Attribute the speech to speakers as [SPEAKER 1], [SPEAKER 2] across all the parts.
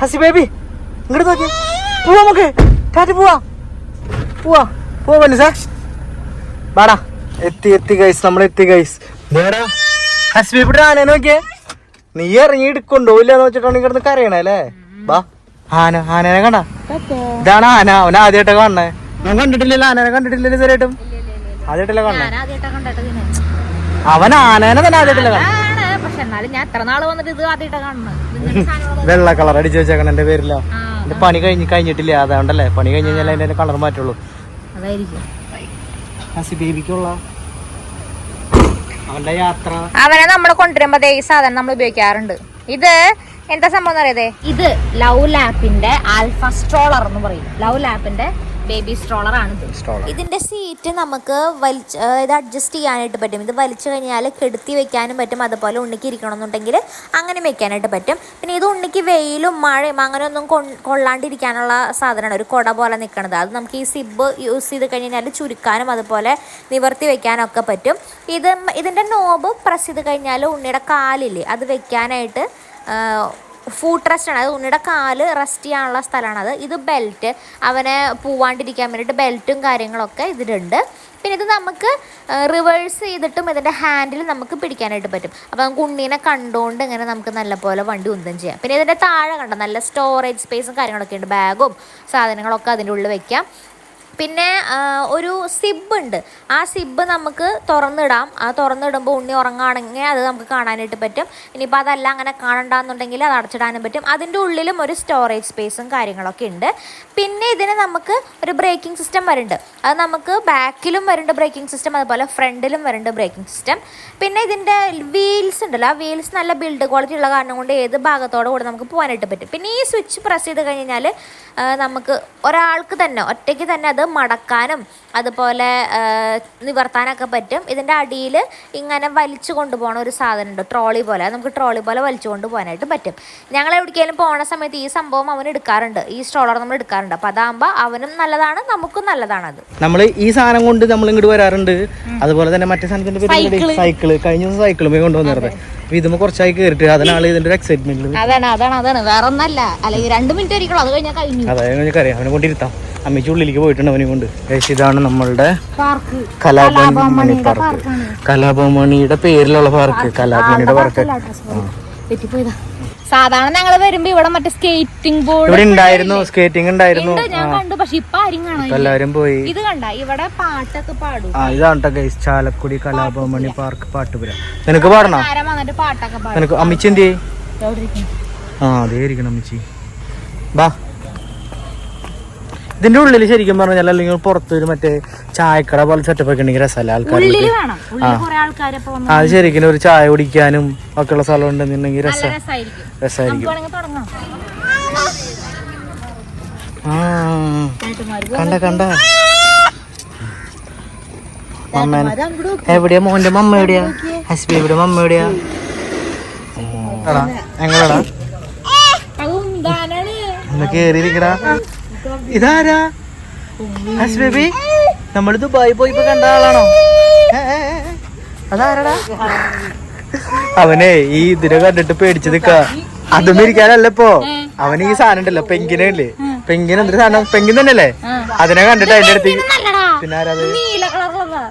[SPEAKER 1] ഹസി baby ഇങ്ങോട്ട് നോക്കി. പോവാ നമുക്ക്. കാറ്റ് പോവാ. പോവാ. പോവാ മനസ്സാ വാടാ. എത്തി എത്തി ഗൈസ് നമ്മൾ എത്തി ഗൈസ് നേടാ ഹസി ബേബിയുടെ ആന നോക്കിയേ. നീ ഇറങ്ങി കൊണ്ടുപോയില്ലെന്ന് വെച്ചിട്ടാണ് കിടന്ന് കരയണേ അല്ലേ? വാ. ആന ആനേനെ കണ്ട? ഇതാണ് ആന. അവൻ ആദ്യമായിട്ടൊക്കെ കാണണേ. ഞാൻ കണ്ടിട്ടില്ലല്ലോ. ആനേനെ കണ്ടിട്ടില്ലല്ലോ ചെറിയ ആദ്യമായിട്ടല്ലേ കാണണേ? അവൻ ആനേനെ തന്നെ ആദ്യമായിട്ടല്ലേ
[SPEAKER 2] ആണ് പക്ഷെ എന്നാലും ഞാൻ എത്ര നാൾ വന്നിട്ട് ഇത് കാണുന്നത്?
[SPEAKER 1] വെള്ള കളർ അടിച്ചു വെച്ചേക്കണ എന്റെ പേരില്ല എന്റെ പണി കഴിഞ്ഞ് കഴിഞ്ഞിട്ടില്ല അതുകൊണ്ടല്ലേ. പണി കഴിഞ്ഞ് കഴിഞ്ഞാൽ അതിന്റെ കളർ മാറ്റുള്ളൂ.
[SPEAKER 2] അതായിരിക്കും.
[SPEAKER 1] ബേബിക്കുള്ള അവന്റെ യാത്ര.
[SPEAKER 2] അവനെ നമ്മൾ കൊണ്ടുവരുമ്പോ ഈ സാധനം നമ്മൾ ഉപയോഗിക്കാറുണ്ട്. ഇത് എന്താ സംഭവം അറിയാതെ? ഇത് ലവ് ലാപ്പിന്റെ ആൽഫ സ്ട്രോളർ എന്ന് പറയും. ലവ് ലാപ്പിന്റെ ബേബി സ്ട്രോളർ ആണ് ഇത്. ഇതിന്റെ സീറ്റ് നമുക്ക് വലിച്ച് ഇത് അഡ്ജസ്റ്റ് ചെയ്യാനായിട്ട് പറ്റും. ഇത് വലിച്ചു കഴിഞ്ഞാൽ കെടുത്തി വെക്കാനും പറ്റും. അതുപോലെ ഉണ്ണിക്ക് ഇരിക്കണമെന്നുണ്ടെങ്കിൽ അങ്ങനെ വെക്കാനായിട്ട് പറ്റും. പിന്നെ ഇത് ഉണ്ണിക്ക് വെയിലും മഴയും അങ്ങനെ ഒന്നും കൊള്ളാണ്ടിരിക്കാനുള്ള സാധനമാണ്. ഒരു കുട പോലെ നിൽക്കുന്നത് അത് നമുക്ക് ഈ സിബ് യൂസ് ചെയ്ത് കഴിഞ്ഞാൽ ചുരുക്കാനും അതുപോലെ നിവർത്തി വെക്കാനൊക്കെ പറ്റും. ഇത് ഇതിന്റെ നോബ് പ്രസ് ചെയ്ത് കഴിഞ്ഞാൽ ഉണ്ണിയുടെ കാലില്ലേ അത് വെക്കാനായിട്ട് ഫൂട്ട് റെസ്റ്റ് ആണ്. അത് ഉണ്ണിയുടെ കാൽ റെസ്റ്റ് ചെയ്യാനുള്ള സ്ഥലമാണത് ഇത് ബെൽറ്റ് അവനെ പോവാണ്ടിരിക്കാൻ വേണ്ടിയിട്ട് ബെൽറ്റും കാര്യങ്ങളൊക്കെ ഇതിലുണ്ട്. പിന്നെ ഇത് നമുക്ക് റിവേഴ്സ് ചെയ്തിട്ടും ഇതിന്റെ ഹാൻഡിൽ നമുക്ക് പിടിക്കാനായിട്ട് പറ്റും. അപ്പോൾ നമുക്ക് ഉണ്ണീനെ കണ്ടുകൊണ്ട് ഇങ്ങനെ നമുക്ക് നല്ലപോലെ വണ്ടി ഉന്തം ചെയ്യാം. പിന്നെ ഇതിന്റെ താഴെ കണ്ടോ നല്ല സ്റ്റോറേജ് സ്പേസും കാര്യങ്ങളൊക്കെ ഉണ്ട്. ബാഗും സാധനങ്ങളൊക്കെ അതിന്റെ ഉള്ളിൽ വെക്കാം. പിന്നെ ഒരു സിബ് ഉണ്ട്. ആ സിബ് നമുക്ക് തുറന്നിടാം. ആ തുറന്നിടുമ്പോൾ ഉണ്ണി ഉറങ്ങുകയാണെങ്കിൽ അത് നമുക്ക് കാണാനായിട്ട് പറ്റും. ഇനിയിപ്പോൾ അതല്ല അങ്ങനെ കാണണ്ടെന്നുണ്ടെങ്കിൽ അത് അടച്ചിടാനും പറ്റും. അതിന്റെ ഉള്ളിലും ഒരു സ്റ്റോറേജ് സ്പേസും കാര്യങ്ങളൊക്കെ ഉണ്ട്. പിന്നെ ഇതിന് നമുക്ക് ഒരു ബ്രേക്കിംഗ് സിസ്റ്റം വരുന്നുണ്ട്. അത് നമുക്ക് ബാക്കിലും വരുന്നുണ്ട് ബ്രേക്കിംഗ് സിസ്റ്റം അതുപോലെ ഫ്രണ്ടിലും വരുന്നുണ്ട് ബ്രേക്കിംഗ് സിസ്റ്റം പിന്നെ ഇതിന്റെ വീൽസ് ഉണ്ടല്ലോ. ആ വീൽസ് നല്ല ബിൽഡ് ക്വാളിറ്റി ഉള്ള കാരണം കൊണ്ട് ഏത് ഭാഗത്തോടെ കൂടെ നമുക്ക് പോകാനായിട്ട് പറ്റും. പിന്നെ ഈ സ്വിച്ച് പ്രസ് ചെയ്ത് കഴിഞ്ഞാൽ നമുക്ക് ഒരാൾക്ക് തന്നെ ഒറ്റയ്ക്ക് തന്നെ അത് മടക്കാനും അതുപോലെ നിവർത്താനൊക്കെ പറ്റും. ഇതിന്റെ അടിയിൽ ഇങ്ങനെ വലിച്ചു കൊണ്ടുപോകണ ഒരു സാധനം ഉണ്ട് ട്രോളി പോലെ. നമുക്ക് ട്രോളി പോലെ വലിച്ചു കൊണ്ടുപോകാനായിട്ട് പറ്റും. ഞങ്ങൾ എവിടേക്കെങ്കിലും പോണ സമയത്ത് ഈ സംഭവം അവൻ എടുക്കാറുണ്ട്. ഈ സ്ട്രോളർ നമ്മൾ എടുക്കാറുണ്ട്. അപ്പോൾ അതാകുമ്പോൾ അവനും നല്ലതാണ് നമുക്കും നല്ലതാണ് അത്.
[SPEAKER 1] നമ്മൾ ഈ സാധനം കൊണ്ട് നമ്മൾ ഇങ്ങോട്ട് വരാറുണ്ട്. അതുപോലെ തന്നെ മറ്റേ സാധനത്തിന്റെ സൈക്കിൾ കഴിഞ്ഞ ദിവസം സൈക്കിളുമേ കൊണ്ടുവന്നിരുന്നത് അപ്പൊ ഇതുമ്പോ കുറച്ചായി കേറിട്ട് അതിനാണ് ഇതിന്റെ ഒരു എക്സൈറ്റ്മെന്റ്
[SPEAKER 2] അതാണ് അതാണ് അതാണ്. വേറെ ഒന്നല്ല അല്ലെങ്കിൽ രണ്ട് മിനിറ്റ് ആയിരിക്കും അത് കഴിഞ്ഞാൽ കഴിഞ്ഞു.
[SPEAKER 1] അതായത് അവനെ കൊണ്ടിരുത്താം അമ്മച്ചി ഉള്ളിലേക്ക് പോയിട്ടുണ്ട് അവനെ കൊണ്ട്. ഇതാണ് നമ്മളുടെ
[SPEAKER 2] പാർക്ക്.
[SPEAKER 1] കലാഭവൻമണി പാർക്ക്. കലാഭവമണിയുടെ പേരിലുള്ള പാർക്ക്. കലാഭവണിയുടെ പാർക്ക്.
[SPEAKER 2] സാധാരണ ഞങ്ങൾ വരുമ്പോ ഇവിടെ മറ്റേ സ്കേറ്റിംഗ് ബോർഡ്
[SPEAKER 1] ഇവിടെ ഉണ്ടായിരുന്നു സ്കേറ്റിംഗ് ഉണ്ടായിരുന്നു.
[SPEAKER 2] ഞാൻ കണ്ടു പക്ഷെ ഇപ്പൊ ആരും കാണാൻ
[SPEAKER 1] ഇപ്പൊ എല്ലാവരും പോയി.
[SPEAKER 2] ഇത് കണ്ട ഇവിടെ പാട്ടൊക്കെ പാടും.
[SPEAKER 1] ആ ഇതാണ് ഗൈസ് ചാലക്കുടി കലാഭവമണി പാർക്ക് പാട്ടുപുര. നിനക്ക് പാടണോ?
[SPEAKER 2] പാട്ടൊക്കെ പാടും?
[SPEAKER 1] നിനക്ക് അമ്മച്ചി എന്ത് ആ അതേ ഇരിക്കണം അമ്മച്ചി. ബാ. ഇതിന്റെ ഉള്ളിൽ ശരിക്കും പറഞ്ഞാൽ അല്ലെങ്കിൽ പുറത്ത് ഒരു മറ്റേ ചായക്കട പോലെ സെറ്റപ്പ് ഒക്കെ ഉണ്ടെങ്കിൽ രസമല്ല? ആൾക്കാർക്ക് അത് ശരിക്കും ഒരു ചായ കുടിക്കാനും ഒക്കെ ഉള്ള സ്ഥലം ഉണ്ടെന്നുണ്ടെങ്കിൽ
[SPEAKER 2] രസ.
[SPEAKER 1] രസം
[SPEAKER 2] രസമായിരിക്കും
[SPEAKER 1] ആ. കണ്ട കണ്ട. മമ്മേനെ. എവിടെയാ മോന്റെ മമ്മ എവിടെയാ? ഹസ്ബി എവിടെ മമ്മ എവിടെയാ? എങ്ങനെടാ ഒന്ന് കേറിയിരിക്കടാ. ഇതാരാ? ഹസ് ബേബി നമ്മൾ ദുബായി പോയി കണ്ട ആളാണോ. അതാരടാ? അവനെ ഈ ഇതിനെ കണ്ടിട്ട് പേടിച്ച് നിക്ക അതും ഇരിക്കാനല്ല ഇപ്പൊ? അവന് ഈ സാധനം ഉണ്ടല്ലോ പെങ്കിനല്ലേ? പെങ്കിന് എന്തൊരു സാധനം? പെങ്കിൻ തന്നെയല്ലേ? അതിനെ കണ്ടിട്ട് അതിന്റെ അടുത്തേക്ക് പിന്നെ ആരാത്?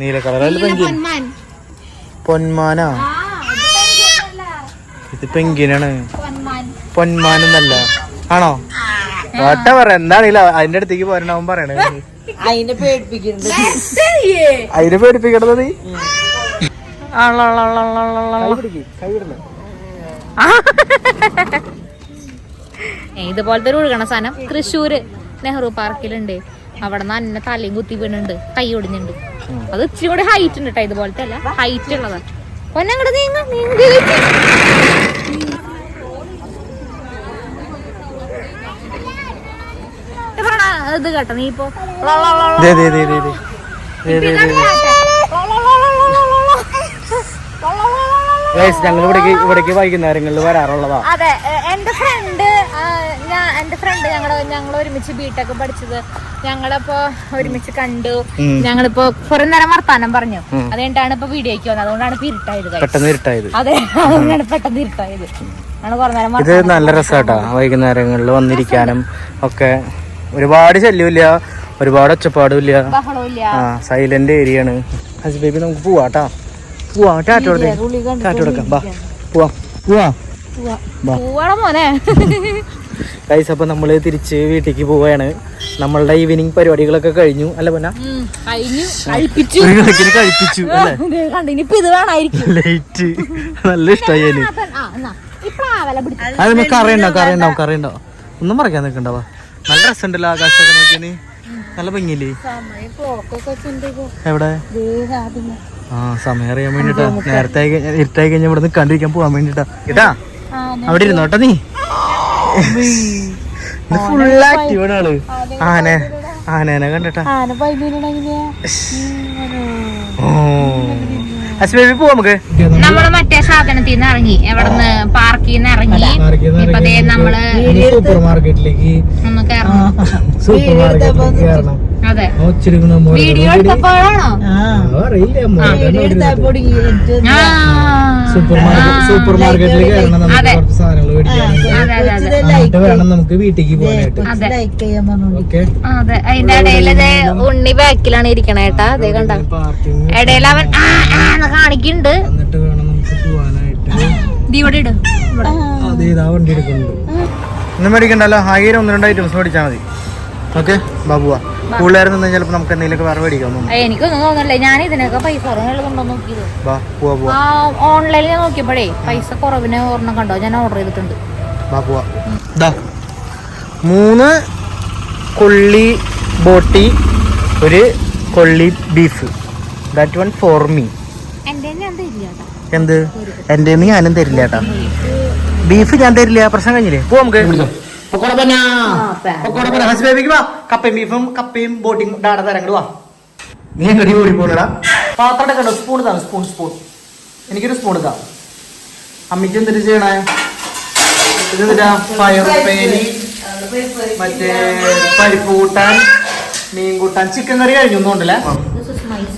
[SPEAKER 2] നീല
[SPEAKER 1] കളറല്ല പെങ്കിൻ പൊന്മാനാ?
[SPEAKER 2] ഇത്
[SPEAKER 1] പെങ്കിനാണ്. പൊന്മാനെന്നല്ല. ആണോ? ഒട്ട പറ എന്താണില്ല അതിന്റെ അടുത്തേക്ക് പോരണവൻ പറയണേ
[SPEAKER 2] അതിനെ പേടിപ്പിക്കുന്നത്
[SPEAKER 1] അതിനെ പേടിപ്പിക്കണത് നീ.
[SPEAKER 2] ഇതുപോലത്തെ ഒരു ഒഴുകണ സാധനം തൃശ്ശൂര് നെഹ്റു പാർക്കിലുണ്ട്. അവിടെ നിന്ന് അന്നെ തലയും കുത്തി വീണുണ്ട് കൈ ഒടിഞ്ഞുണ്ട്. അത് ഇച്ചിരി കൂടി ഹൈറ്റ് ഉണ്ട് കേട്ടോ ഇതുപോലത്തെ അല്ല ഹൈറ്റ് ഉള്ളതാ. പൊന്നങ്ങട് നീങ്ങ നീങ്ങ. ഇത് കേട്ടോ നീ ഇപ്പോ
[SPEAKER 1] ഞങ്ങൾ ഇവിടേക്ക് ഇവിടേക്ക് വൈകുന്നേരങ്ങളിൽ വരാറുള്ളതാ.
[SPEAKER 2] അതെ എന്റെ ഫ്രണ്ട് ഞാൻ എന്റെ ഫ്രണ്ട് ഞങ്ങൾ ഞങ്ങൾ ഒരുമിച്ച് ബിടെക് പഠിച്ചത്. ഞങ്ങളിപ്പോ ഒരുമിച്ച് കണ്ടു. ഞങ്ങളിപ്പോ കുറെ നേരം വർത്താനം പറഞ്ഞു. അതുകൊണ്ടാണ് ഇപ്പൊ വീഡിയോക്ക് വന്നത്. അതുകൊണ്ടാണ് ഇപ്പൊ ഇരുട്ടായത്.
[SPEAKER 1] പെട്ടെന്ന് ഇരുട്ടായത്.
[SPEAKER 2] അതെ അതുകൊണ്ടാണ് പെട്ടെന്ന് ഇരുട്ടായത്. ഞങ്ങൾ കുറേ നേരം
[SPEAKER 1] ഇത് നല്ല രസാട്ടാ വൈകുന്നേരങ്ങളിൽ വന്നിരിക്കാനും ഒക്കെ. ഒരുപാട് ശല്യമില്ല. ഒരുപാട് ഒച്ചപ്പാടും ഇല്ല ആ സൈലന്റ് ഏരിയ ആണ്. ഹസ് ബേബി നമുക്ക് പോവാട്ടാ. പോവാ ടാറ്റ ടാറ്റ കൊടുക്കാം ബാ പോവാ പോവാ. ഗൈസ് അപ്പൊ നമ്മൾ തിരിച്ച് വീട്ടിലേക്ക് പോവാണ്. നമ്മളുടെ ഈവനിങ് പരിപാടികളൊക്കെ കഴിഞ്ഞു. അല്ല പൊന്ന?
[SPEAKER 2] കഴിപ്പിച്ചു.
[SPEAKER 1] ലൈറ്റ് നല്ല ഇഷ്ടമായി അതിന്
[SPEAKER 2] ആ എന്നാ. ഈ പ്ലാവല പിടിച്ചു
[SPEAKER 1] അത് നമുക്ക് കറിയുണ്ടാവും കറിയുണ്ടാവും കറിയുണ്ടാവും ഒന്നും പറയാൻ നിൽക്കണ്ടവാ നല്ല രസമുണ്ടല്ലോ ആകാശമൊക്കെ നോക്കിയാന് നല്ല ഭംഗിയില്ലേ? എവിടെ? ആ സമയം അറിയാൻ വേണ്ടിട്ടാ. നേരത്തെ ഇരുട്ടായി കഴിഞ്ഞാൽ ഇവിടെ കണ്ടിരിക്കാൻ പോവാൻ വേണ്ടിട്ടാ. കേട്ടാ? അവിടെ ഇരുന്നോട്ടെ നീ? ഫുൾ ആക്റ്റീവ് ആൾ. ആന. ആനേനെ കണ്ടട്ടാ. ഓ. അസ്ബേബി പോവാ നമുക്ക്?
[SPEAKER 2] നമ്മൾ മറ്റേ സാധനത്തിൽ നിന്ന് ഇറങ്ങി. എവിടെന്ന് പാർക്കിൽ നിന്ന് ഇറങ്ങി. ഇപ്പൊ ദേ നമ്മൾ
[SPEAKER 1] സൂപ്പർ മാർക്കറ്റിലേക്ക്
[SPEAKER 2] നമുക്ക് ഇറങ്ങാം.
[SPEAKER 1] സൂപ്പർ മാർക്കറ്റിലേക്ക് കയറണം.
[SPEAKER 2] അതെ. വീഡിയോ എടുത്തപ്പോഴാണോ.
[SPEAKER 1] സൂപ്പർ മാർക്കറ്റ് സൂപ്പർ മാർക്കറ്റിൽ കയറണം നമുക്ക്. കുറച്ച് സാധനങ്ങൾ മേടിക്കാൻ വേണം നമുക്ക് വീട്ടിലേക്ക് പോകാനായിട്ട്.
[SPEAKER 2] അതിന്റെ ഇടയിൽ ഉണ്ണി ബാക്കിലാണ് ഇരിക്കണ ഏട്ടാ അതേ കണ്ട?
[SPEAKER 1] ഇടയിലവൻ
[SPEAKER 2] ഇടയിൽ അവൻ ആ ആ കാണിക്കുന്നുണ്ട്
[SPEAKER 1] എന്നിട്ട് വേണം നമുക്ക് പോവാനായിട്ട്
[SPEAKER 2] ഇവിടെ ഇടും. ഇവിടെ.
[SPEAKER 1] അതെ ഇതാ വണ്ടി എടുക്കുന്നുണ്ട്. ഒന്നും മേടിക്കണ്ടല്ലോ. ആയിരം ഒന്ന് രണ്ട് ഐറ്റംസ് മേടിച്ചാൽ മതി. ഓക്കെ ബാബുവാ. കൂടുതലായിരുന്നു ചിലപ്പോൾ നമുക്ക് എന്തെങ്കിലുമൊക്കെ വേറെ മേടിക്കാൻ
[SPEAKER 2] എനിക്കൊന്നും തോന്നില്ല ഞാൻ ഇതിനൊക്കെ പൈസ കുറവുണ്ടോ നോക്കിയത്. ഓൺലൈനിൽ ഞാൻ നോക്കിയപ്പോഴേ പൈസ കുറവിന് ഒരെണ്ണം കണ്ടോ? ഞാൻ ഓർഡർ ചെയ്തിട്ടുണ്ട്.
[SPEAKER 1] ബാ പോവാ. ദാ മൂന്ന് കൊള്ളി ബോട്ടി ഒരു കൊള്ളി beef that one for me
[SPEAKER 2] എന്റെ ഞാൻ തരില്ല
[SPEAKER 1] എന്ത്? എന്റെ ഞാനും തരില്ല ചേട്ടാ ബീഫ് ഞാൻ തരില്ല. പ്രശ്നം കഴിഞ്ഞില്ലേ? പോ. നമുക്ക് കപ്പയും ബീഫും കപ്പയും ബോട്ടിങ് ഡാഡ തരങ്ങൾ വാ. നീ എങ്ങടി ഓടി പോണടാ? പാത്രം കണ്ടോ സ്പൂൺ താ സ്പൂൺ സ്പൂൺ എനിക്കൊരു സ്പൂൺ താ അമ്മയ്ക്ക് എന്തിട്ട് ചെയ്യണേ? ഇത് എന്തിട്ടാ പയർ പേരി മറ്റേ പരിപ്പ് കൂട്ടാൻ മീൻ കൂട്ടാൻ ചിക്കൻ കറി കഴിഞ്ഞു ഒന്നുണ്ടല്ലേ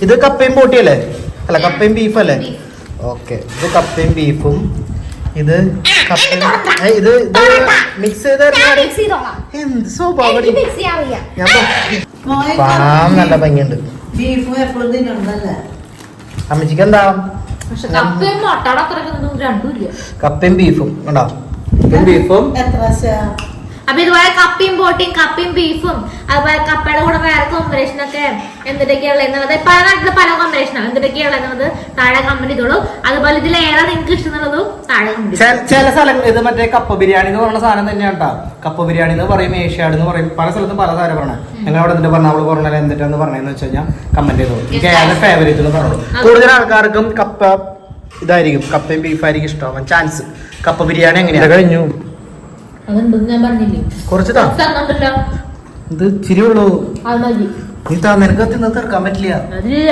[SPEAKER 1] ഇത് കപ്പയും ബോട്ടിയല്ലേ? അല്ല കപ്പയും ബീഫല്ലേ? അല്ലേ ഓക്കെ ഇത് കപ്പയും ബീഫും ഇത് ഇത് ഇത് മിക്സ് ചെയ്തായിരുന്നു എന്ത് സ്വഭാവം ഞാൻ പോ- കാണാൻ നല്ല ഭംഗിയുണ്ട്.
[SPEAKER 3] ബീഫും എപ്പോഴും തിന്നണതല്ലേ?
[SPEAKER 1] അമ്മച്ചിക്ക് എന്താ?
[SPEAKER 2] പക്ഷെ കപ്പയും
[SPEAKER 1] ബീഫും ഉണ്ടോ കപ്പയും ബീഫും
[SPEAKER 3] എത്ര?
[SPEAKER 2] അപ്പൊ ഇതുപോലെ കപ്പയും ബോട്ടിയും കപ്പയും ബീഫും അതുപോലെ കപ്പയുടെ കൂടെ വേറെ കോമ്പിനേഷൻ ഒക്കെ എന്തൊക്കെയുള്ള എന്നുള്ളത് പല നാട്ടിലെ പല കോമ്പിനേഷനാണ് എന്നുള്ളത് താഴെ കമ്പനി ഇതുള്ളൂ അതുപോലെ ഇതിൽ ഏതാ നിങ്ങൾക്ക് ഇഷ്ടമുള്ളതും താഴെ
[SPEAKER 1] കമ്പനി ചില സ്ഥലങ്ങൾ ഇത് മറ്റേ കപ്പ ബിരിയാണി എന്ന് പറയുന്ന സാധനം തന്നെയാണ് കേട്ടോ. കപ്പ ബിരിയാണി എന്ന് പറയും ഏഷ്യാഡ് എന്ന് പറയും പല സ്ഥലത്തും പല സാധനം പറഞ്ഞത് ഞങ്ങൾ അവിടെ എന്നിട്ട് പറഞ്ഞ അവൾ പറഞ്ഞാൽ എന്തിട്ടാന്ന് പറഞ്ഞതെന്ന് വെച്ച് കഴിഞ്ഞാൽ കമന്റ് ചെയ്തോളൂ. എനിക്ക് ഏത് ഫേവറേറ്റ് എന്ന് പറഞ്ഞു കൂടുതൽ ആൾക്കാർക്കും കപ്പ ഇതായിരിക്കും കപ്പയും ബീഫായിരിക്കും ഇഷ്ടമാവാൻ ചാൻസ് കപ്പ ബിരിയാണി എങ്ങനെയാ? കഴിഞ്ഞു.
[SPEAKER 2] അതുണ്ടെന്ന് ഞാൻ പറഞ്ഞില്ലേ?
[SPEAKER 1] കുറച്ച് താ
[SPEAKER 2] തന്നിട്ടല്ലോ
[SPEAKER 1] ഇത് ചിരി ഉള്ളൂ
[SPEAKER 2] അത് മതി.
[SPEAKER 1] നീ താ നിനക്ക് തിന്ന് തീർക്കാൻ പറ്റില്ല.
[SPEAKER 2] അതില്ല.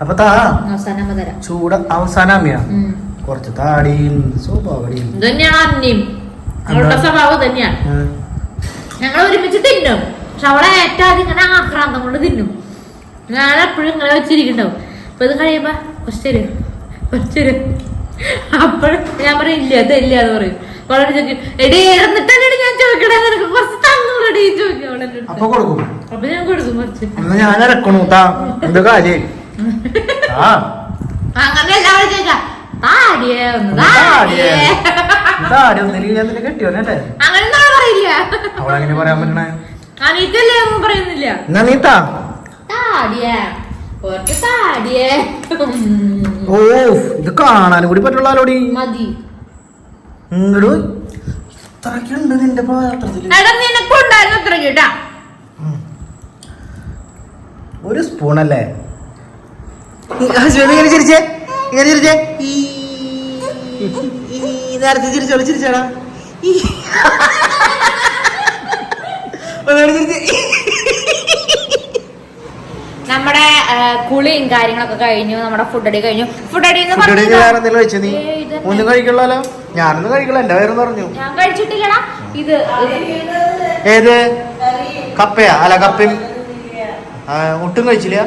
[SPEAKER 1] അപ്പൊ താ.
[SPEAKER 2] അവസാനം തരാം.
[SPEAKER 1] ചൂട അവസാനാമിയാ
[SPEAKER 2] ഉം.
[SPEAKER 1] കുറച്ച് താടിയും സ്വഭാവടിയും
[SPEAKER 2] ഇത് തന്നെയാണ് അന്യം അവളുടെ സ്വഭാവം തന്നെയാണ് ഞങ്ങൾ ഒരുമിച്ച് തിന്നും. പക്ഷെ അവളെ ആദ്യം ഇങ്ങനെ ആക്രാന്തം കൊണ്ട് തിന്നും. ഞാൻ എപ്പോഴും ഇങ്ങനെ വെച്ചിരിക്കണ്ടാവും അപ്പൊ ഇത് കഴിയുമ്പോ കുറച്ചു കുറച്ചു അപ്പോൾ ഞാൻ പറയും ഇല്ല തരില്ല എന്ന് പറയും. വളരെ ചോദിക്കും എടി എന്നിട്ടാണ് ഞാൻ ചോദിക്കണേ? നിനക്ക് കുറച്ച് തന്നൂടി ചോദിക്കും അടുത്ത്.
[SPEAKER 1] അപ്പൊ കൊടുക്കും.
[SPEAKER 2] അപ്പൊ ഞാൻ കൊടുക്കും കുറച്ച്.
[SPEAKER 1] എന്നാ ഞാൻ ഇറക്കണു താ എന്ത് കാര്യം? ആ.
[SPEAKER 2] അങ്ങനെ എല്ലാവരും ചോദിക്കാം താടിയേ ഒന്ന്
[SPEAKER 1] താടിയേ.
[SPEAKER 2] താടിയേ.
[SPEAKER 1] താടി? ഒന്നില്ലെങ്കിൽ ഞാൻ കെട്ടിയോന്നല്ലേ
[SPEAKER 2] അങ്ങനെ ഒന്നും പറയില്ല.
[SPEAKER 1] അവളെങ്ങനെ പറയാൻ പറ്റണേ?
[SPEAKER 2] അനീറ്റല്ലേ ഒന്നും പറയുന്നില്ല.
[SPEAKER 1] എന്നാ നീ താ.
[SPEAKER 2] താടിയേ കുറച്ച് താടിയേ. ഉം.
[SPEAKER 1] ഓ ഇത് കാണാനും കൂടി പറ്റുള്ളോടി
[SPEAKER 2] മതി.
[SPEAKER 1] ഇത്രയ്ക്കുണ്ട് നിന്റെ
[SPEAKER 2] എടാ നിനക്കുണ്ടായിരുന്നു കേട്ടാ
[SPEAKER 1] ഒരു സ്പൂണല്ലേ? ഇങ്ങനെ ചിരിച്ചേ ഇങ്ങനെ ചിരിച്ചേ. ഈ നേരത്തെ ചിരിച്ചോളൂ ചിരിച്ചേടാ.
[SPEAKER 2] നമ്മുടെ കുളിയും കാര്യങ്ങളൊക്കെ കഴിഞ്ഞു നമ്മുടെ ഫുഡ് അടി കഴിഞ്ഞു. ഫുഡ് അടി എന്ന്
[SPEAKER 1] ഫുഡ് അടിക്ക് വേറെ എന്തെങ്കിലും വെച്ചു നീ. ഒന്നും കഴിക്കണല്ലോ ഞാനൊന്നും കഴിക്കില്ല എന്റെ പേരെന്ന് പറഞ്ഞു
[SPEAKER 2] ഞാൻ കഴിച്ചിട്ടില്ലടാ. ഇത്.
[SPEAKER 1] ഏത്? കപ്പയാ? അല്ല കപ്പയും. ഒട്ടും കഴിച്ചില്ല.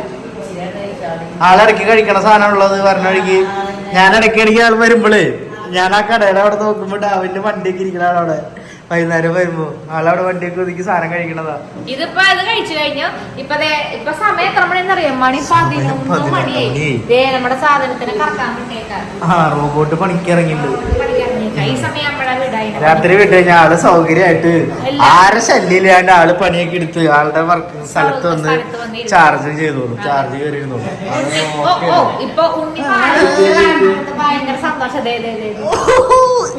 [SPEAKER 1] ആളിറക്കി കഴിക്കണ സാധനമുള്ളത് ഉള്ളത് പറഞ്ഞ വഴിക്ക്. ഞാൻ ഇടയ്ക്ക് ഇടയ്ക്ക് ആൾ വരുമ്പോളേ ഞാൻ ആ കടയുടെ അവിടെ നോക്കുമ്പോ ഡാവിന്റെ വണ്ടിയൊക്കെ ഇരിക്കണ ആളവിടെ വൈകുന്നേരം വരുമ്പോ ആളവിടെ വണ്ടിയൊക്കെ ഒതുക്കി സാധനം കഴിക്കണതാ.
[SPEAKER 2] ഇതിപ്പോ അത് കഴിച്ചു കഴിഞ്ഞു. ഇപ്പൊ ഇപ്പൊ സമയം എത്ര മണിന്ന് അറിയാം മണി പതിനൊന്ന് മണിയായി. നമ്മുടെ സാധനത്തിന് കറക്കാൻ
[SPEAKER 1] ആ റോബോട്ട് പണിക്ക് ഇറങ്ങിയിട്ടുണ്ട്
[SPEAKER 2] ഈ സമയം
[SPEAKER 1] രാത്രി വിട്ട് കഴിഞ്ഞാൽ ആൾ സൗകര്യമായിട്ട് ആരെ ശല്യമില്ലാണ്ട് ആൾ പണിയൊക്കെ എടുത്ത് ആളുടെ വർക്ക് സ്ഥലത്ത് വന്ന്. ചാർജ് ചെയ്തോളൂ ചാർജ് കയറിയിരുന്നു. ഇരുന്നോളൂ.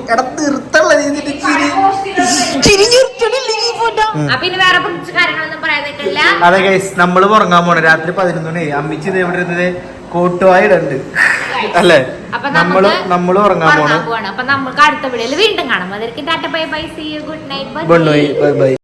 [SPEAKER 1] ആൾ
[SPEAKER 2] അപ്പൊ ഇനി വേറെ കുറച്ച് കാര്യങ്ങളൊന്നും പറയാൻ നിൽക്കില്ല
[SPEAKER 1] അതെ ഗൈസ് നമ്മൾ ഉറങ്ങാൻ പോണേ. രാത്രി പതിനൊന്ന് മണി. അമ്മിച്ച് ഇത് എവിടെ ഇരുന്നത് കോട്ടുവായിടുണ്ട് അല്ലേ?
[SPEAKER 2] അപ്പൊ
[SPEAKER 1] നമ്മൾ ഉറങ്ങാൻ പോണം.
[SPEAKER 2] അപ്പൊ നമുക്ക് അടുത്ത വീഡിയോയിൽ വീണ്ടും കാണാം. Tata bye bye. See you good night
[SPEAKER 1] bye bye